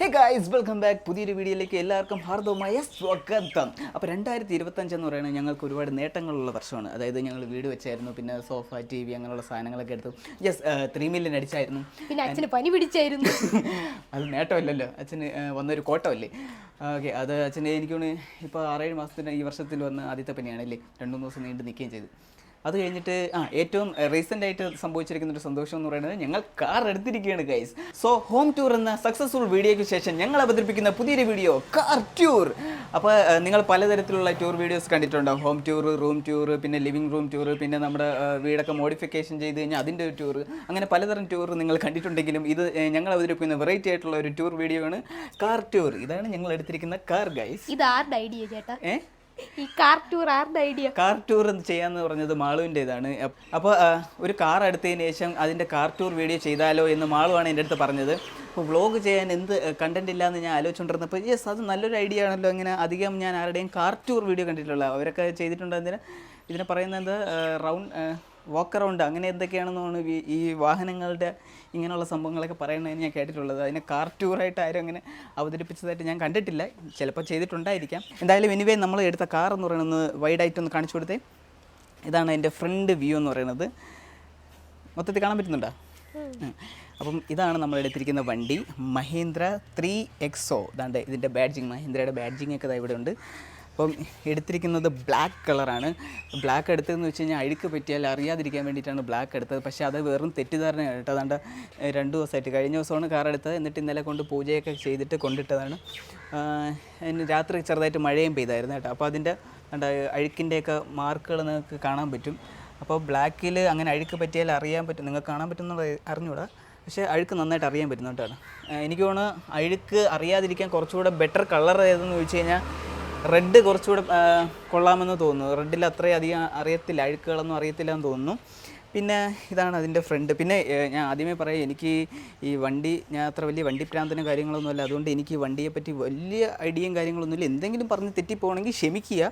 Hey guys welcome back പുതിയൊരു വീഡിയോയിലേക്ക് എല്ലാവർക്കും ഹാർദവമായ സ്വാഗതം. അപ്പോൾ രണ്ടായിരത്തി ഇരുപത്തഞ്ച് എന്ന് പറയുന്നത് ഞങ്ങൾക്ക് ഒരുപാട് നേട്ടങ്ങളുള്ള വർഷമാണ്. അതായത് ഞങ്ങൾ വീട് വെച്ചായിരുന്നു പിന്നെ സോഫ ടി വി അങ്ങനെയുള്ള സാധനങ്ങളൊക്കെ എടുത്തു. യെസ് ത്രീ മില്യൺ അടിച്ചായിരുന്നു. പിന്നെ അച്ഛന് പനി പിടിച്ചായിരുന്നു. അത് നേട്ടമല്ലല്ലോ. അച്ഛന് വന്നൊരു കോട്ടമല്ലേ? ഓക്കെ അത് അച്ഛന്റെ എനിക്ക് തോന്നുന്നു ഇപ്പോൾ ആറേഴ് മാസത്തിന് ഈ വർഷത്തിൽ വന്ന ആദ്യത്തെ പനിയാണല്ലേ? രണ്ടു മൂന്ന് ദിവസം നീണ്ടു നിൽക്കുകയും ചെയ്തു. അത് കഴിഞ്ഞിട്ട് ആ ഏറ്റവും റീസെന്റ് ആയിട്ട് സംഭവിച്ചിരിക്കുന്ന ഒരു സന്തോഷം എന്ന് പറയുന്നത് ഞങ്ങൾ കാർ എടുത്തിരിക്കുകയാണ് ഗൈസ് സോ ഹോം ടൂർ എന്ന സക്സസ്ഫുൾ വീഡിയോയ്ക്ക് ശേഷം ഞങ്ങൾ അവതരിപ്പിക്കുന്ന പുതിയൊരു വീഡിയോ കാർ ടൂർ അപ്പോൾ നിങ്ങൾ പലതരത്തിലുള്ള ടൂർ വീഡിയോസ് കണ്ടിട്ടുണ്ടാവും ഹോം ടൂർ റൂം ടൂർ പിന്നെ ലിവിംഗ് റൂം ടൂർ പിന്നെ നമ്മുടെ വീടൊക്കെ മോഡിഫിക്കേഷൻ ചെയ്ത് കഴിഞ്ഞാൽ അതിന്റെ ഒരു ടൂർ അങ്ങനെ പലതരം ടൂർ നിങ്ങൾ കണ്ടിട്ടുണ്ടെങ്കിലും ഇത് ഞങ്ങൾ അവതരിപ്പിക്കുന്ന വെറൈറ്റി ആയിട്ടുള്ള ഒരു ടൂർ വീഡിയോ ആണ് കാർ ടൂർ ഇതാണ് ഞങ്ങൾ എടുത്തിരിക്കുന്ന കാർ ഗൈസ് ഇത് ആരുടെ ഐഡിയ ചേട്ടാ? ഏ? ഈ കാർ ടൂർ ആരുടെ ഐഡിയ കാർ ടൂർ എന്ന് ചെയ്യാന്ന് പറഞ്ഞത് മാളുവിന്റെതാണ്. അപ്പോൾ ഒരു കാർ എടുത്തതിന് ശേഷം അതിന്റെ കാർ ടൂർ വീഡിയോ ചെയ്താലോ എന്ന് മാളുവാണ് എന്റെ അടുത്ത് പറഞ്ഞത്. അപ്പോൾ വ്ളോഗ് ചെയ്യാൻ എന്ത് കണ്ടന്റ് ഇല്ലാന്ന് ഞാൻ ആലോചിച്ചുകൊണ്ടിരുന്നപ്പോൾ യെസ് അത് നല്ലൊരു ഐഡിയ ആണല്ലോ. ഇങ്ങനെ അധികം ഞാൻ ആരുടെയും കാർ ടൂർ വീഡിയോ കണ്ടിട്ടുള്ള അവരൊക്കെ ചെയ്തിട്ടുണ്ട് അതിന് ഇതിനെ പറയുന്നത് റൗണ്ട് വാക്ക് അറൗണ്ട് അങ്ങനെ എന്തൊക്കെയാണെന്നാണ് ഈ വാഹനങ്ങളുടെ ഇങ്ങനെയുള്ള സംഭവങ്ങളൊക്കെ പറയുന്നതിന് ഞാൻ കേട്ടിട്ടുള്ളത്. അതിനെ കാർട്ടൂറായിട്ട് ആരും അങ്ങനെ അവതരിപ്പിച്ചതായിട്ട് ഞാൻ കണ്ടിട്ടില്ല. ചിലപ്പോൾ ചെയ്തിട്ടുണ്ടായിരിക്കാം. എന്തായാലും എനിവേ നമ്മൾ എടുത്ത കാർ എന്ന് പറയുന്നത് വൈഡായിട്ട് ഒന്ന് കാണിച്ചു കൊടുത്തേ. ഇതാണ് എന്റെ ഫ്രണ്ട് വ്യൂ എന്ന് പറയുന്നത്. മൊത്തത്തിൽ കാണാൻ പറ്റുന്നുണ്ടോ. അപ്പം ഇതാണ് നമ്മൾ എടുത്തിരിക്കുന്ന വണ്ടി. മഹീന്ദ്ര ത്രീ എക്സോ ഇതാണ്ട് ഇതിന്റെ ബാഡ്ജിങ് മഹീന്ദ്രയുടെ ബാഡ്ജിങ് ഒക്കെ ഇവിടെ ഉണ്ട്. അപ്പം എടുത്തിരിക്കുന്നത് ബ്ലാക്ക് കളറാണ് ബ്ലാക്ക് എടുത്തതെന്ന് വെച്ച് കഴിഞ്ഞാൽ അഴുക്ക് പറ്റിയാൽ അറിയാതിരിക്കാൻ വേണ്ടിയിട്ടാണ് ബ്ലാക്ക് എടുത്തത്. പക്ഷേ അത് വെറും തെറ്റിദ്ധാരണ കേട്ടോ. രണ്ട് ദിവസമായിട്ട്. കഴിഞ്ഞ ദിവസമാണ് കാർ എടുത്തത്. എന്നിട്ട് ഇന്നലെ കൊണ്ട് പൂജയൊക്കെ ചെയ്തിട്ട് കൊണ്ടിട്ടതാണ്. രാത്രി ചെറുതായിട്ട് മഴയും പെയ്തായിരുന്നു കേട്ടോ. അപ്പോൾ അതിന്റെ അഴുക്കിന്റെയൊക്കെ മാർക്കുകൾ നിങ്ങൾക്ക് കാണാൻ പറ്റും. അപ്പോൾ ബ്ലാക്കിൽ അങ്ങനെ അഴുക്ക് പറ്റിയാൽ അറിയാൻ പറ്റും. നിങ്ങൾക്ക് കാണാൻ പറ്റുന്നത് അറിഞ്ഞൂടാ പക്ഷേ അഴുക്ക് നന്നായിട്ട് അറിയാൻ പറ്റുന്നുണ്ടാണ് എനിക്ക് തോന്നുന്നു അഴുക്ക് അറിയാതിരിക്കാൻ കുറച്ചുകൂടെ ബെറ്റർ കളർ ഏതെന്ന് ചോദിച്ചു കഴിഞ്ഞാൽ റെഡ് കുറച്ചുകൂടെ കൊള്ളാമെന്ന് തോന്നുന്നു. റെഡിൽ അത്രയും അധികം അറിയത്തില്ല. അഴുക്കുകളൊന്നും അറിയത്തില്ല എന്ന് തോന്നുന്നു. പിന്നെ ഇതാണ് അതിന്റെ ഫ്രണ്ട്. പിന്നെ ഞാൻ ആദ്യമേ പറയാം എനിക്ക് ഈ വണ്ടി ഞാൻ അത്ര വലിയ വണ്ടി പ്രാന്തനും കാര്യങ്ങളൊന്നുമല്ല അതുകൊണ്ട് എനിക്ക് വണ്ടിയെ പറ്റി വലിയ ഐഡിയയും കാര്യങ്ങളൊന്നുമില്ല. എന്തെങ്കിലും പറഞ്ഞ് തെറ്റിപ്പോകണമെങ്കിൽ ക്ഷമിക്കുക.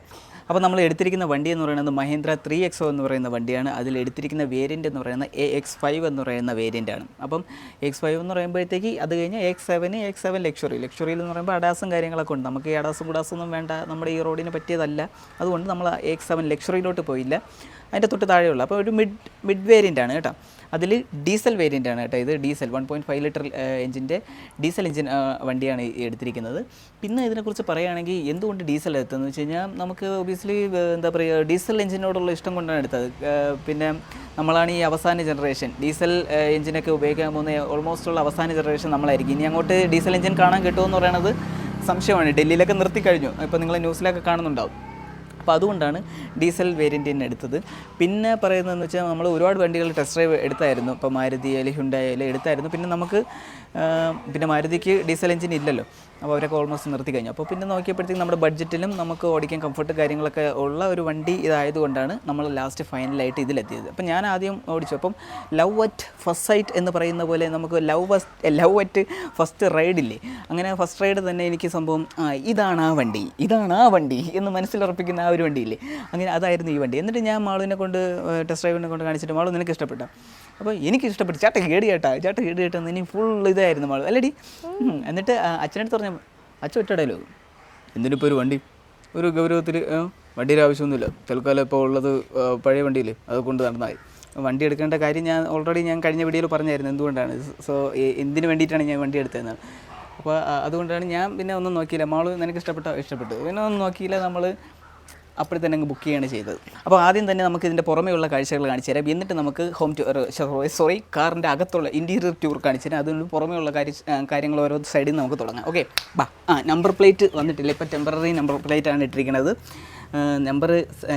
അപ്പോൾ നമ്മൾ എടുത്തിരിക്കുന്ന വണ്ടി എന്ന് പറയുന്നത് മഹേന്ദ്ര ത്രീ എക്സോ എന്ന് പറയുന്ന വണ്ടിയാണ്. അതിൽ എടുത്തിരിക്കുന്ന വേരിയന്റ് എന്ന് പറയുന്നത് എ എക്സ് ഫൈവ് എന്ന് പറയുന്ന വേരിയന്റ് ആണ് അപ്പം എക്സ് ഫൈവ് എന്ന് പറയുമ്പോഴത്തേക്ക് അത് കഴിഞ്ഞ് X seven X seven luxury. ലക്ഷറിയിൽ എന്ന് പറയുമ്പോൾ അഡാസും കാര്യങ്ങളൊക്കെ ഉണ്ട്. നമുക്ക് ഈ അഡാസും കുടാസും ഒന്നും വേണ്ട. നമ്മുടെ ഈ റോഡിന് പറ്റിയതല്ല. അതുകൊണ്ട് നമ്മൾ എക്സ് സെവൻ ലക്ഷറിയിലോട്ട് പോയില്ല. അതിന്റെ തൊട്ട് താഴെയുള്ള. അപ്പോൾ ഒരു മിഡ് മിഡ് വേരിയന്റ് ആണ് കേട്ടോ. അതിൽ ഡീസൽ വേരിയന്റ് ആണ് കേട്ടോ ഇത്. Diesel one point five litre എഞ്ചിന്റെ ഡീസൽ എഞ്ചിൻ വണ്ടിയാണ് എടുത്തിരിക്കുന്നത്. പിന്നെ ഇതിനെക്കുറിച്ച് പറയുകയാണെങ്കിൽ എന്തുകൊണ്ട് ഡീസൽ എടുത്തതെന്ന് വെച്ച് കഴിഞ്ഞാൽ നമുക്ക് ഒബിയസ്ലി എന്താ പറയുക ഡീസൽ എഞ്ചിനോടുള്ള ഇഷ്ടം കൊണ്ടാണ് എടുത്തത്. പിന്നെ നമ്മളാണ് ഈ അവസാന ജനറേഷൻ ഡീസൽ എഞ്ചിനൊക്കെ ഉപയോഗിക്കാൻ പോകുന്ന ഓൾമോസ്റ്റ് ഉള്ള അവസാന ജനറേഷൻ നമ്മളായിരിക്കും. ഇനി അങ്ങോട്ട് ഡീസൽ എഞ്ചിൻ കാണാൻ കിട്ടുമെന്ന് പറയുന്നത് സംശയമാണ്. ഡൽഹിയിലൊക്കെ നിർത്തി കഴിഞ്ഞു. ഇപ്പോൾ നിങ്ങൾ ന്യൂസിലൊക്കെ കാണുന്നുണ്ടാവും. അപ്പോൾ അതുകൊണ്ടാണ് ഡീസൽ വേരിയന്റ് തന്നെ എടുത്തത്. പിന്നെ പറയുന്നതെന്ന് വെച്ചാൽ നമ്മൾ ഒരുപാട് വണ്ടികൾ ടെസ്റ്റ് ഡ്രൈവ് എടുത്തായിരുന്നു. ഇപ്പോൾ മാരുതി ആയാലും ഹുണ്ടായാലും എടുത്തായിരുന്നു. പിന്നെ നമുക്ക് പിന്നെ മാരുതിക്ക് ഡീസൽ എഞ്ചിൻ ഇല്ലല്ലോ. അപ്പോൾ അവരൊക്കെ ഓൾമോസ്റ്റ് നിർത്തി കഴിഞ്ഞു. അപ്പോൾ പിന്നെ നോക്കിയപ്പോഴത്തേക്കും നമ്മുടെ ബഡ്ജറ്റിലും നമുക്ക് ഓടിക്കാൻ കംഫർട്ട് കാര്യങ്ങളൊക്കെ ഉള്ള ഒരു വണ്ടി ഇതായതുകൊണ്ടാണ് നമ്മൾ ലാസ്റ്റ് ഫൈനലായിട്ട് ഇതിലെത്തിയത്. അപ്പോൾ ഞാൻ ആദ്യം ഓടിച്ചു. അപ്പം ലവ് അറ്റ് ഫസ്റ്റ് സൈറ്റ് എന്ന് പറയുന്ന പോലെ നമുക്ക് love first love at first റൈഡില്ലേ അങ്ങനെ ഫസ്റ്റ് റൈഡ് തന്നെ എനിക്ക് സംഭവം ഇതാണ് ആ വണ്ടി ഇതാണ് ആ വണ്ടി എന്ന് മനസ്സിലുറപ്പിക്കുന്ന ആ ഒരു വണ്ടിയില്ലേ? അങ്ങനെ അതായിരുന്നു ഈ വണ്ടി. എന്നിട്ട് ഞാൻ മാളുവിനെ കൊണ്ട് ടെസ്റ്റ് ഡ്രൈവിനെ കൊണ്ട് കാണിച്ചിട്ട് മാളു നിനക്ക് ഇഷ്ടപ്പെട്ട? അപ്പോൾ എനിക്ക് ഇഷ്ടപ്പെട്ടു ചേട്ടൻ കേടി കേട്ടാ ചേട്ടൻ കേടി കേട്ടെന്ന് ഇനി ഫുൾ ഇതായിരുന്നു മാൾ. അല്ലടി എന്നിട്ട് അച്ഛനടുത്ത് പറഞ്ഞു അച്ഛൻ ഒറ്റടയിലോ എന്തിനിപ്പോൾ ഒരു വണ്ടി? ഒരു ഗൗരവത്തിൽ വണ്ടിയുടെ ആവശ്യമൊന്നുമില്ല. തൽക്കാലം ഇപ്പോൾ ഉള്ളത് പഴയ വണ്ടിയില്ലേ? അത് കൊണ്ട് നടന്നാൽ വണ്ടി എടുക്കേണ്ട കാര്യം ഞാൻ ഓൾറെഡി ഞാൻ കഴിഞ്ഞ വീഡിയോയിൽ പറഞ്ഞായിരുന്നു. എന്തുകൊണ്ടാണ്? സോ എന്തിനു വേണ്ടിയിട്ടാണ് ഞാൻ വണ്ടി എടുത്തതെന്നാണ്. അപ്പോൾ അതുകൊണ്ടാണ് ഞാൻ പിന്നെ ഒന്നും നോക്കിയില്ല. മാൾ നിനക്ക് ഇഷ്ടപ്പെട്ടോ. ഇഷ്ടപ്പെട്ടു പിന്നെ ഒന്നും നോക്കിയില്ല. നമ്മൾ അപ്പോൾ തന്നെ അങ്ങ് ബുക്ക് ചെയ്യുകയാണ് ചെയ്തത്. അപ്പോൾ ആദ്യം തന്നെ നമുക്ക് ഇതിന്റെ പുറമെയുള്ള കാഴ്ചകൾ കാണിച്ചു തരാം. എന്നിട്ട് നമുക്ക് ഹോം ടൂർ സോറി കാറിന്റെ അകത്തുള്ള ഇന്റീരിയർ ടൂർ കാണിച്ചു തരാം. അതിന് പുറമെയുള്ള കാര്യ കാര്യങ്ങൾ ഓരോ സൈഡിൽ നിന്ന് നമുക്ക് തുടങ്ങാം. ഓക്കെ ബാ. ആ നമ്പർ പ്ലേറ്റ് വന്നിട്ടില്ല. ഇപ്പോൾ ടെമ്പററി നമ്പർ പ്ലേറ്റ് ആണ് ഇട്ടിരിക്കുന്നത് നമ്പർ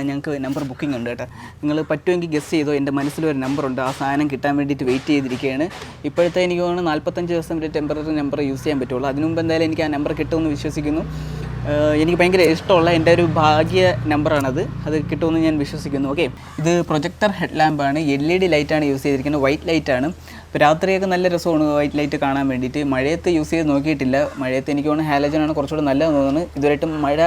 ഞങ്ങൾക്ക് നമ്പർ ബുക്കിംഗ് ഉണ്ട് കേട്ടോ. നിങ്ങൾ പറ്റുമെങ്കിൽ ഗസ് ചെയ്തോ. എന്റെ മനസ്സിലൊരു നമ്പറുണ്ട് ആ സാധനം കിട്ടാൻ വേണ്ടിയിട്ട് വെയിറ്റ് ചെയ്തിരിക്കുകയാണ് ഇപ്പോഴത്തെ എനിക്ക് തോന്നുന്നു നാൽപ്പത്തഞ്ച് ദിവസം വരെ ടെമ്പററി നമ്പർ യൂസ് ചെയ്യാൻ പറ്റുള്ളൂ. അതിനുമുമ്പ് എന്തായാലും എനിക്ക് ആ നമ്പർ കിട്ടുമെന്ന് വിശ്വസിക്കുന്നു. എനിക്ക് ഭയങ്കര ഇഷ്ടമുള്ള എന്റെ ഒരു ഭാഗ്യ നമ്പറാണത്. അത് കിട്ടുമെന്ന് ഞാൻ വിശ്വസിക്കുന്നു. ഓക്കെ. ഇത് പ്രൊജക്ടർ ഹെഡ് ലാമ്പാണ് എൽ ഇ ഡി ലൈറ്റാണ് യൂസ് ചെയ്തിരിക്കുന്നത്. വൈറ്റ് ലൈറ്റാണ്. ഇപ്പോൾ രാത്രിയൊക്കെ നല്ല രസമാണ് വൈറ്റ് ലൈറ്റ് കാണാൻ വേണ്ടിയിട്ട്. മഴയത്ത് യൂസ് ചെയ്ത് നോക്കിയിട്ടില്ല. മഴയത്ത് എനിക്ക് തോന്നുന്നു ഹാലജനാണ് കുറച്ചുകൂടെ നല്ലതെന്ന് തോന്നുന്നു. ഇതുവരെയായിട്ടും മഴ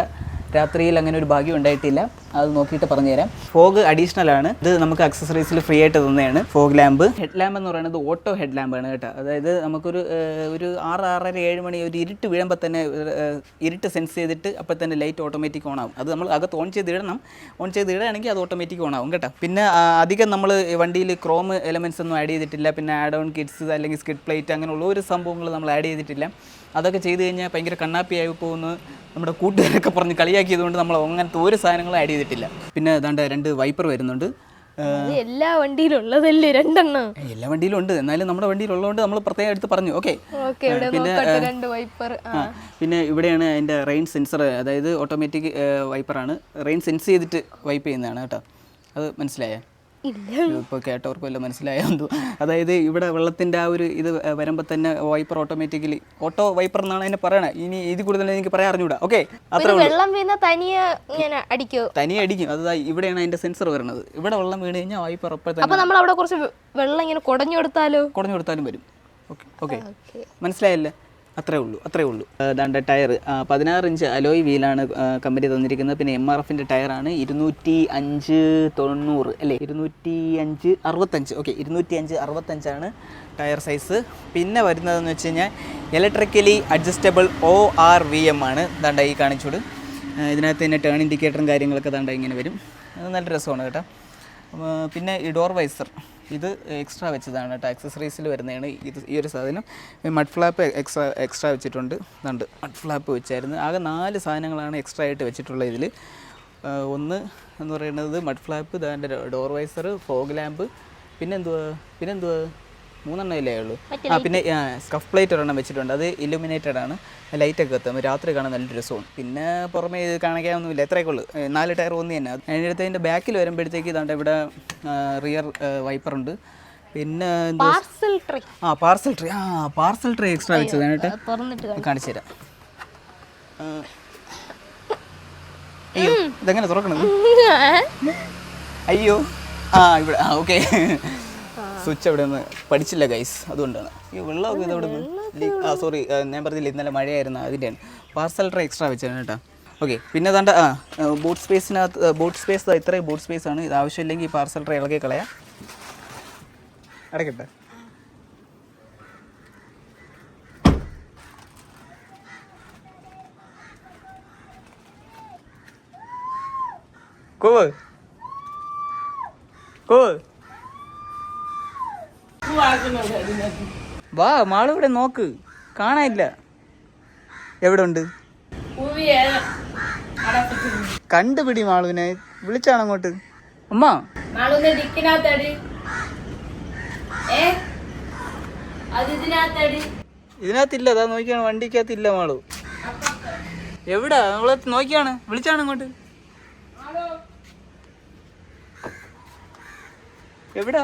രാത്രിയിൽ അങ്ങനെ ഒരു ഭാഗ്യം ഉണ്ടായിട്ടില്ല. അത് നോക്കിയിട്ട് പറഞ്ഞുതരാം. ഫോഗ് അഡീഷണൽ ആണ്. ഇത് നമുക്ക് അക്സസറീസിൽ ഫ്രീ ആയിട്ട് തന്നെയാണ്. ഫോഗ് ലാമ്പ് ഹെഡ് ലാമ്പ് എന്ന് പറയുന്നത് ഓട്ടോ ഹെഡ് ലാമ്പ് ആണ് കേട്ടോ. അതായത് നമുക്കൊരു ഒരു ആറ് ആറര ഏഴ് മണി ഒരു ഇരുട്ട് വീഴുമ്പോൾ തന്നെ ഇരുട്ട് സെൻസ് ചെയ്തിട്ട് അപ്പോൾ തന്നെ ലൈറ്റ് ഓട്ടോമാറ്റിക് ഓൺ ആവും. അത് നമ്മൾ അകത്ത് ഓൺ ചെയ്ത് ഇടണം. ഓൺ ചെയ്ത് ഇടുകയാണെങ്കിൽ അത് ഓട്ടോമാറ്റിക് ഓൺ ആവും കേട്ടോ. പിന്നെ അധികം നമ്മൾ വണ്ടിയിൽ ക്രോം എലമെൻസ് ഒന്നും ആഡ് ചെയ്തിട്ടില്ല. പിന്നെ ആഡ് ഓൺ കിറ്റ്സ് അല്ലെങ്കിൽ സ്കിഡ് പ്ലേറ്റ് അങ്ങനെയുള്ള ഒരു സംഭവങ്ങൾ നമ്മൾ ആഡ് ചെയ്തിട്ടില്ല. അതൊക്കെ ചെയ്ത് കഴിഞ്ഞാൽ ഭയങ്കര കണ്ണാപ്പിയായി പോകുന്നു. നമ്മുടെ കൂട്ടുകാരൊക്കെ പറഞ്ഞ് കളിയാക്കിയതുകൊണ്ട് നമ്മൾ അങ്ങനത്തെ ഒരു സാധനങ്ങളും ആഡ് ചെയ്തിട്ടില്ല. പിന്നെ ഏതാണ്ട് രണ്ട് വൈപ്പർ വരുന്നുണ്ട്. എല്ലാ വണ്ടിയിലും ഉള്ളതല്ലേ രണ്ടെണ്ണം എല്ലാ വണ്ടിയിലും ഉണ്ട് എന്നാലും നമ്മുടെ വണ്ടിയിൽ ഉള്ളതുകൊണ്ട് നമ്മൾ പ്രത്യേകം എടുത്ത് പറഞ്ഞു. ഓക്കെ. പിന്നെ പിന്നെ ഇവിടെയാണ് അതിന്റെ റെയിൻ സെൻസർ അതായത് ഓട്ടോമാറ്റിക് വൈപ്പറാണ് റെയിൻ സെൻസ് ചെയ്തിട്ട് വൈപ്പ് ചെയ്യുന്നതാണ് കേട്ടോ. അത് മനസ്സിലായ? ഇപ്പോൾ കേട്ടവർക്ക് വല്ല മനസ്സിലായോ? അതായത് ഇവിടെ വെള്ളത്തിന്റെ ആ ഒരു ഇത് വരുമ്പോൾ തന്നെ വൈപ്പർ ഓട്ടോമാറ്റിക്കലി ഓട്ടോ വൈപ്പർ എന്നാണ് അതിനെ പറയണത് ഇനി ഇത് കൂടുതൽ എനിക്ക് പറയാൻ അറിഞ്ഞൂടാ. ഓക്കെ അത്ര വെള്ളം വീണ തനിയെ ഇങ്ങനെ അടിക്കോ? തനിയെ അടിക്കും. അത് ഇവിടെയാണ് അതിന്റെ സെൻസർ വരുന്നത്. ഇവിടെ വെള്ളം വീണ് കഴിഞ്ഞാൽ വൈപ്പർ അപ്പോൾ അപ്പൊ നമ്മൾ അവിടെ കുറച്ച് വെള്ളം ഇങ്ങനെ കുടഞ്ഞു കൊടുത്താലോ? കുടഞ്ഞു കൊടുത്താലും വരും. Okay okay. മനസ്സിലായല്ലേ? അത്രേ ഉള്ളൂ അത്രേ ഉള്ളൂ. ദാണ്ട ടയർ പതിനാറ് ഇഞ്ച് അലോയ് വീലാണ് കമ്പനി തന്നിരിക്കുന്നത്. പിന്നെ എം ആർ എഫിന്റെ ടയറാണ്. ഇരുന്നൂറ്റി അഞ്ച് തൊണ്ണൂറ് അല്ലേ? ഇരുന്നൂറ്റി അഞ്ച് അറുപത്തഞ്ച്. ഓക്കെ ഇരുന്നൂറ്റി അഞ്ച് അറുപത്തഞ്ചാണ് ടയർ സൈസ്. പിന്നെ വരുന്നതെന്ന് വെച്ച് കഴിഞ്ഞാൽ electrically adjustable O R V M ആണ്. ദാണ്ട ഈ കാണിച്ചോട്. ഇതിനകത്ത് തന്നെ ടേൺ ഇൻഡിക്കേറ്ററും കാര്യങ്ങളൊക്കെ ദാണ്ട ഇങ്ങനെ വരും. നല്ല രസമാണ് കേട്ടോ. പിന്നെ ഈ ഡോർ വൈസർ ഇത് എക്സ്ട്രാ വെച്ചതാണ് കേട്ടോ. ആക്സസറീസിൽ വരുന്നതാണ് ഇത് ഈ ഒരു സാധനം. മഡ് ഫ്ലാപ്പ് എക്സ്ട്രാ എക്സ്ട്രാ വെച്ചിട്ടുണ്ട്. ഇതുണ്ട്. മഡ് ഫ്ലാപ്പ് വെച്ചായിരുന്നു. ആകെ നാല് സാധനങ്ങളാണ് എക്സ്ട്രാ ആയിട്ട് വെച്ചിട്ടുള്ളത് ഇതിൽ ഒന്ന് എന്ന് പറയുന്നത് മഡ് ഫ്ലാപ്പ് ഇതാന്റെ ഡോർ വൈസർ ഫോഗ് ലാമ്പ് പിന്നെന്തുവാ പിന്നെന്തുവാ? മൂന്നെണ്ണം ഇല്ലേ ഉള്ളൂ ആ പിന്നെ സ്കഫ് പ്ലേറ്റ് ഒരെണ്ണം വെച്ചിട്ടുണ്ട്. അത് ഇലുമിനേറ്റഡ് ആണ്. ലൈറ്റൊക്കെ എത്തും. രാത്രി കാണാൻ നല്ലൊരു രസവും പിന്നെ പുറമേ ഇത് കാണിക്കാനൊന്നുമില്ല. എത്രയൊക്കെ ഉള്ളൂ. നാല് ടയർ ഒന്ന് തന്നെ. അതിനടുത്ത് അതിന്റെ ബാക്കിൽ വരുമ്പോഴത്തേക്ക് ഇതാണ്ട് ഇവിടെ റിയർ വൈപ്പർ ഉണ്ട്. പിന്നെ ആ പാർസൽ ട്രീ ആ പാർസൽ ട്രേ ആ പാർസൽ ട്രേ എക്സ്ട്രാ വെച്ചത്. കേട്ടോ കാണിച്ചു തരാം. അയ്യോ ഇതെങ്ങനെ തുറക്കണത്? അയ്യോ. ആ ഇവിടെ ആ ഓക്കെ സ്വിച്ച് അവിടെ നിന്ന് പഠിച്ചില്ല ഗൈസ് അതുകൊണ്ടാണ്. ഈ വെള്ളമൊക്കെ ഇതവിടെ ആ സോറി ഞാൻ പറഞ്ഞില്ല ഇന്നലെ മഴയായിരുന്നു അതിന്റെയാണ് പാർസൽ ട്രേ എക്സ്ട്രാ വെച്ചാണ് കേട്ടോ. ഓക്കെ പിന്നെ തണ്ട ആ ബോട്ട് സ്പേസിനകത്ത് ബോട്ട് സ്പേസ് ഇത്രയും ബോട്ട് സ്പേസ് ആണ്. ഇത് ആവശ്യമില്ലെങ്കിൽ ഈ പാർസൽ ട്രേ ഇളകി കളയാം. അടക്കട്ടെ Cool. കൂവ് വാ മാൾ ഇവിടെ നോക്ക്. കാണാനില്ല. എവിടെ ഉണ്ട് കണ്ടുപിടി മാളുവിനെ വിളിച്ചാണ് അങ്ങോട്ട്? അമ്മ. ഇതിനകത്തില്ല അതാ നോക്കിയാണ്. വണ്ടിക്കകത്തില്ല മാളു. എവിടാ? നമ്മളെ നോക്കിയാണ്. വിളിച്ചാണ് അങ്ങോട്ട്? എവിടാ?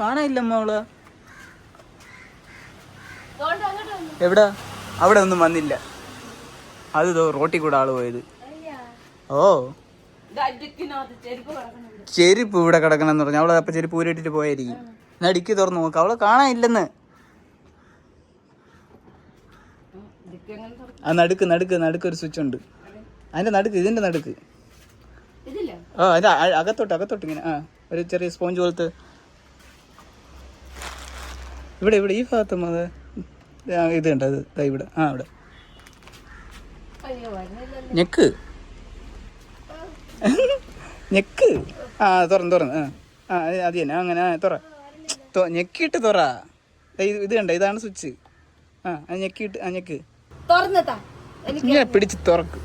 കാണാനില്ല മോൾ. എവിടാ? അവിടെ ഒന്നും വന്നില്ല. അത് ഇതോ റോട്ടിൽ കൂടെ ആൾ പോയത്. ഓ. ചെരുപ്പ് ഇവിടെ. കിടക്കണെന്ന് പറഞ്ഞു. അവളെ അപ്പൊ ചെരുപ്പ് ഊരിട്ടിട്ട് പോയായിരിക്കും. എന്നാ ഡിക്കി തുറന്നു നോക്കാം. അവളെ കാണാനില്ലെന്ന്. ആ നടുക്ക് നടുക്ക് നടുക്ക് ഒരു സ്വിച്ച് ഉണ്ട്. അതിന്റെ നടുക്ക് ഇതിന്റെ നടുക്ക്. ആ അതിന്റെ അകത്തോട്ട് അകത്തോട്ട് ഇങ്ങനെ. ആ ഒരു ചെറിയ സ്പോഞ്ച് പോലത്തെ ഇവിടെ ഇവിടെ ഈ ഭാഗത്ത് മത ഇത് ഉണ്ട് അത് ഇവിടെ. ആ ഇവിടെ. ഞെക്ക്. ഞെക്ക്. ആ തുറന്ന് തുറന്ന്. ആ അത് തന്നെ. അങ്ങനെ ആ തുറ. ഞെക്കിട്ട് ഞെക്കിയിട്ട് തുറ. ഇത് കണ്ട ഇതാണ് സ്വിച്ച്. ആ അത് ഞെക്കിയിട്ട് ആ ഞെക്ക്. പിടിച്ച് തുറക്ക്.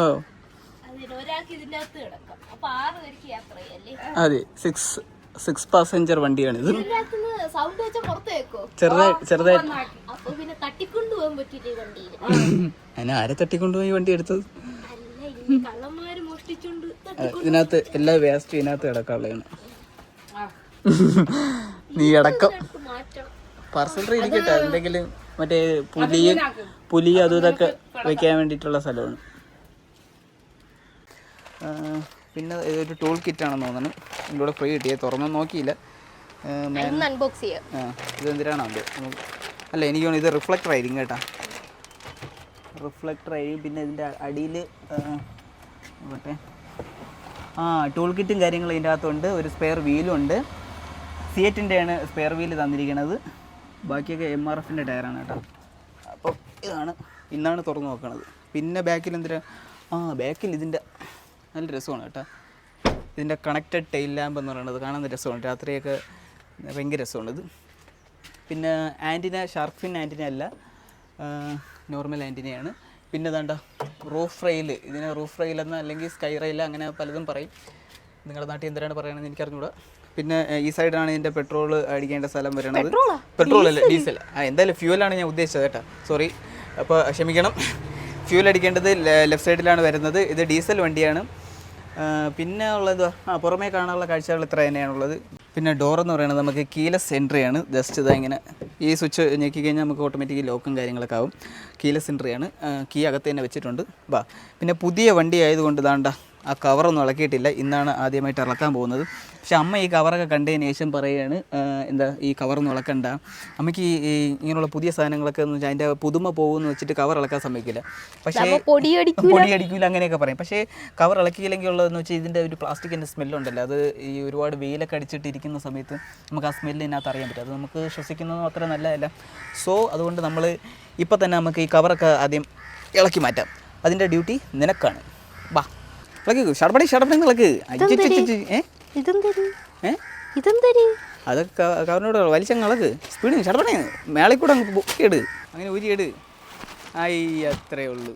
ഓ. അതെ സിക്സ് സിക്സ് പാസഞ്ചർ വണ്ടിയാണിത്. അതിനെ ആരെ തട്ടിക്കൊണ്ടുപോയി വണ്ടി എടുത്തത്? ഇതിനകത്ത് എല്ലാ വേസ്റ്റും ഇതിനകത്ത് കിടക്കാനുള്ളതാണ്. നീ അടക്കം പാർസൽ ട്രെയിൻ ഇരിക്കട്ടെ എന്തെങ്കിലും മറ്റേ പുലി പുലി അതും ഇതൊക്കെ വെക്കാൻ വേണ്ടിയിട്ടുള്ള സ്ഥലമാണ്. പിന്നെ ഇതൊരു ടൂൾ കിറ്റ് ആണെന്ന് തോന്നുന്നു. ഇതിലൂടെ ഫ്രീ കിട്ടിയത് തുറന്നു നോക്കിയില്ല. അൺബോക്സ് ചെയ്യാം. ആ ഇതെന്തിനാണോ അത്? അല്ല എനിക്ക് തോന്നുന്നു ഇത് റിഫ്ലക്ടർ ആയിരിക്കും കേട്ടോ. റിഫ്ലക്ടർ ആയിരിക്കും. പിന്നെ ഇതിന്റെ അടിയിൽ നോക്കട്ടെ. ആ ടൂൾ കിറ്റും കാര്യങ്ങളും ഇതിന്റെ അകത്തുണ്ട്. ഒരു സ്പെയർ വീലും ഉണ്ട്. സിയറ്റിന്റെയാണ് സ്പെയർ വീൽ തന്നിരിക്കുന്നത്. ബാക്കിയൊക്കെ എം ആർ എഫിന്റെ ടയറാണ് കേട്ടോ. അപ്പം ഇതാണ്. ഇന്നാണ് തുറന്ന് നോക്കണത്. പിന്നെ ബാക്കിൽ എന്തിനാ ആ ബാക്കിൽ ഇതിന്റെ നല്ല രസമാണ് കേട്ടോ. ഇതിന്റെ കണക്റ്റഡ് ടെയിൽ ലാമ്പ് എന്ന് പറയുന്നത് കാണാൻ രസമാണ്. രാത്രിയൊക്കെ ഭയങ്കര രസമാണ് ഇത്. പിന്നെ ആന്റിന ഷാർക്ക് ഫിൻ ആന്റിന അല്ല നോർമൽ ആന്റിനയാണ് പിന്നെ ഇതാണ്ട റൂഫ് റെയിൽ ഇതിനെ റൂഫ് റെയിൽ എന്ന അല്ലെങ്കിൽ സ്കൈ റെയിൽ അങ്ങനെ പലതും പറയും. നിങ്ങളുടെ നാട്ടിൽ എന്തിനാണ് പറയണമെന്ന് എനിക്കറിഞ്ഞൂടാ. പിന്നെ ഈ സൈഡാണ് ഇതിന്റെ പെട്രോൾ അടിക്കേണ്ട സ്ഥലം വരുന്നത് പെട്രോൾ അല്ല ഡീസൽ ആ എന്തായാലും ഫ്യൂവലാണ് ഞാൻ ഉദ്ദേശിച്ചത് കേട്ടോ. സോറി അപ്പോൾ ക്ഷമിക്കണം. ഫ്യൂൽ അടിക്കേണ്ടത് ലെഫ്റ്റ് സൈഡിലാണ് വരുന്നത്. ഇത് ഡീസൽ വണ്ടിയാണ്. പിന്നെ ഉള്ളത് ആ പുറമേ കാണാനുള്ള കാഴ്ചകൾ ഇത്ര തന്നെയാണുള്ളത് പിന്നെ ഡോർ എന്ന് പറയുന്നത് നമുക്ക് കീലസ് ആണ്. ജസ്റ്റ് ഇതാ ഇങ്ങനെ ഈ സ്വിച്ച് ഞെക്കി കഴിഞ്ഞാൽ നമുക്ക് ഓട്ടോമാറ്റിക്കലി ലോക്കും കാര്യങ്ങളൊക്കെ ആവും. കീലസ് ആണ്. കീ അകത്ത് തന്നെ വെച്ചിട്ടുണ്ട്. വാ പിന്നെ പുതിയ വണ്ടി ആയതുകൊണ്ട് ദാണ്ട ആ കവറൊന്നും ഇളക്കിയിട്ടില്ല. ഇന്നാണ് ആദ്യമായിട്ട് ഇളക്കാൻ പോകുന്നത്. പക്ഷെ അമ്മ ഈ കവറൊക്കെ കണ്ടതിന് ശേഷം പറയുകയാണ് എന്താ ഈ കവറൊന്നും ഇളക്കണ്ട. അമ്മയ്ക്ക് ഈ ഇങ്ങനെയുള്ള പുതിയ സാധനങ്ങളൊക്കെ എന്ന് വെച്ചാൽ അതിന്റെ പുതുമ പോകുമെന്ന് വെച്ചിട്ട് കവർ ഇളക്കാൻ സമ്മതിക്കില്ല. പക്ഷേ പൊടിയടിക്കില്ല അങ്ങനെയൊക്കെ പറയും. പക്ഷേ കവർ ഇളക്കിയില്ലെങ്കിൽ ഉള്ളതെന്ന് വെച്ചാൽ ഇതിന്റെ ഒരു പ്ലാസ്റ്റിക്കിന്റെ സ്മെല്ലുണ്ടല്ലോ അത് ഈ ഒരുപാട് വെയിലൊക്കെ അടിച്ചിട്ട് ഇരിക്കുന്ന സമയത്ത് നമുക്ക് ആ സ്മെല്ല് ഇതിനകത്ത് അറിയാൻ പറ്റും. അത് നമുക്ക് ശ്വസിക്കുന്നതും അത്ര നല്ലതല്ല. സോ അതുകൊണ്ട് നമ്മൾ ഇപ്പം തന്നെ നമുക്ക് ഈ കവറൊക്കെ ആദ്യം ഇളക്കി മാറ്റാം. അതിന്റെ ഡ്യൂട്ടി നിനക്കാണ്. ബാ. ഇളക്കി ഷടപടി ഷടപടി ഇളക്ക് അതൊക്കെ കവറിനോട് വലിച്ചങ്ങ് ഇളക്ക് സ്പീഡ് ഷടപടി മേളയിൽ കൂടെ അങ്ങ് പൊക്കിയിട്. അങ്ങനെ ഊരിയിട് ആയി അത്രേ ഉള്ളൂ.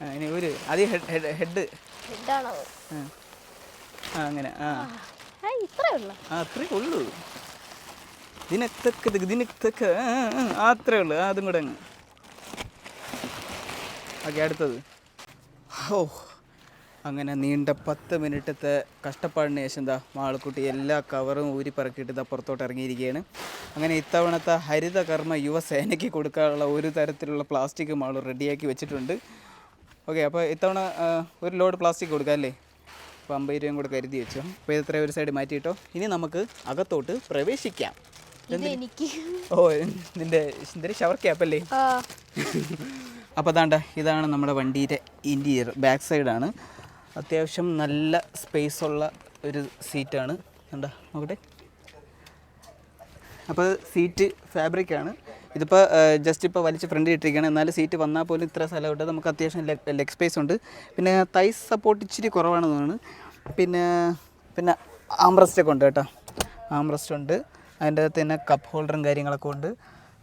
അങ്ങനെ ഒരു അത് ഹെഡ് ഹെഡ് അങ്ങനെ. ആ. അത്രേ ഉള്ളൂ. ദിനത്തക്ക ആ, അത്രേ ഉള്ളൂ. ആ, അതും കൂടെ അങ്ങ്. ഓക്കെ അടുത്തത്. ഓ. അങ്ങനെ നീണ്ട പത്ത് മിനിറ്റത്തെ കഷ്ടപ്പാടിന് ശേഷം എന്താ മാളക്കുട്ടി എല്ലാ കവറും ഊരി പറക്കിയിട്ട് ഇതാ പുറത്തോട്ട് ഇറങ്ങിയിരിക്കുകയാണ്. അങ്ങനെ ഇത്തവണത്തെ ഹരിതകർമ്മ യുവസേനയ്ക്ക് കൊടുക്കാനുള്ള ഒരു തരത്തിലുള്ള പ്ലാസ്റ്റിക് മാൾ റെഡിയാക്കി വെച്ചിട്ടുണ്ട്. ഓക്കെ അപ്പോൾ ഇത്തവണ ഒരു ലോഡ് പ്ലാസ്റ്റിക് കൊടുക്കാം അല്ലേ? അപ്പോൾ അമ്പത് രൂപയും കൂടെ കരുതി വെച്ചു. അപ്പോൾ ഇത് ഇത്രയും ഒരു സൈഡ് മാറ്റിയിട്ടോ ഇനി നമുക്ക് അകത്തോട്ട് പ്രവേശിക്കാം. ഓ നിന്റെ എന്തൊരു ഷവർ ക്യാപ്പ് അല്ലേ? അപ്പോൾ അതാണ്ട ഇതാണ് നമ്മുടെ വണ്ടിയുടെ ഇന്റീരിയർ ബാക്ക് സൈഡാണ് അത്യാവശ്യം നല്ല സ്പേസ് ഉള്ള ഒരു സീറ്റാണ്. കണ്ടോ? നോക്കട്ടെ. അപ്പോൾ സീറ്റ് ഫാബ്രിക്കാണ്. ഇതിപ്പോൾ ജസ്റ്റ് ഇപ്പോൾ വലിച്ച് ഫ്രണ്ട് ഇട്ടിരിക്കുകയാണ്. എന്നാലും സീറ്റ് വന്നാൽ പോലും ഇത്ര സ്ഥലമുണ്ട് നമുക്ക് അത്യാവശ്യം ലെഗ് സ്പേസ് ഉണ്ട്. പിന്നെ തൈസ് സപ്പോർട്ട് ഇച്ചിരി കുറവാണെന്ന് തോന്നുന്നു. പിന്നെ പിന്നെ ആംറസ്റ്റൊക്കെ ഉണ്ട് കേട്ടോ. ആംറസ്റ്റ് ഉണ്ട്. അതിന്റെ അകത്ത് തന്നെ കപ്പ് ഹോൾഡറും കാര്യങ്ങളൊക്കെ ഉണ്ട്.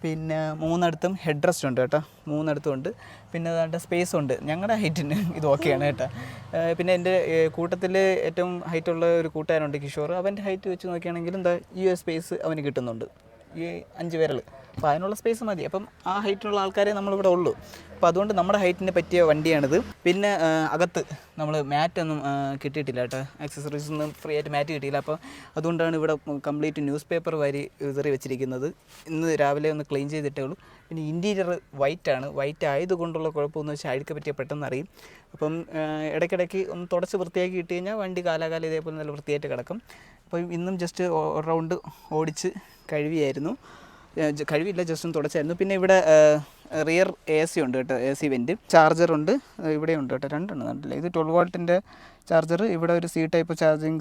പിന്നെ മൂന്നിടത്തും ഹെഡ് റെസ്റ്റ് ഉണ്ട് കേട്ടോ. മൂന്നിടത്തും ഉണ്ട് പിന്നെ അതാണ്ട് സ്പേസ് ഉണ്ട്. ഞങ്ങളുടെ ഹൈറ്റിന് ഇത് ഓക്കെയാണ് കേട്ടോ. പിന്നെ എന്റെ കൂട്ടത്തിൽ ഏറ്റവും ഹൈറ്റുള്ള ഒരു കൂട്ടുകാരുണ്ട് കിഷോർ അവന്റെ ഹൈറ്റ് വെച്ച് നോക്കുകയാണെങ്കിൽ എന്താ ഈ ഒരു സ്പേസ് അവന് കിട്ടുന്നുണ്ട്. ഈ അഞ്ച് വിരൽ അപ്പോൾ അതിനുള്ള സ്പേസ് മതി. അപ്പം ആ ഹൈറ്റുള്ള ആൾക്കാരെ നമ്മളിവിടെ ഉള്ളൂ. അപ്പോൾ അതുകൊണ്ട് നമ്മുടെ ഹൈറ്റിന് പറ്റിയ വണ്ടിയാണിത്. പിന്നെ അകത്ത് നമ്മൾ മാറ്റൊന്നും കിട്ടിയിട്ടില്ല കേട്ടോ. ആക്സസറീസ് ഒന്നും ഫ്രീ ആയിട്ട് മാറ്റ് കിട്ടിയില്ല. അപ്പോൾ അതുകൊണ്ടാണ് ഇവിടെ കംപ്ലീറ്റ് ന്യൂസ് പേപ്പർ വരി ഇതറി വെച്ചിരിക്കുന്നത്. ഇന്ന് രാവിലെ ഒന്ന് ക്ലീൻ ചെയ്തിട്ടേ ഉള്ളൂ. പിന്നെ ഇന്റീരിയർ വൈറ്റ് ആണ്. വൈറ്റ് ആയതുകൊണ്ടുള്ള കുഴപ്പമെന്ന് വെച്ചാൽ അഴുക്ക് പറ്റിയ പെട്ടെന്ന് അറിയും. അപ്പം ഇടയ്ക്കിടയ്ക്ക് ഒന്ന് തുടച്ച് വൃത്തിയാക്കി കിട്ടി കഴിഞ്ഞാൽ വണ്ടി കാലാകാലം ഇതേപോലെ നല്ല വൃത്തിയായിട്ട് കിടക്കും. അപ്പോൾ ഇന്നും ജസ്റ്റ് റൗണ്ട് ഓടിച്ച് ജ- കഴിവില്ല ജസ്റ്റ് ഒന്ന് തുടച്ചായിരുന്നു. പിന്നെ ഇവിടെ റിയർ എ സി ഉണ്ട് കേട്ടോ എ സി വെന്റ് ചാർജറുണ്ട് ഇവിടെ ഉണ്ട് കേട്ടോ രണ്ടെണ്ണം കണ്ടില്ലേ? ഇത് ട്വൽവ് വോൾട്ടിന്റെ ചാർജർ ഇവിടെ ഒരു സി ടൈപ്പ് ചാർജിങ്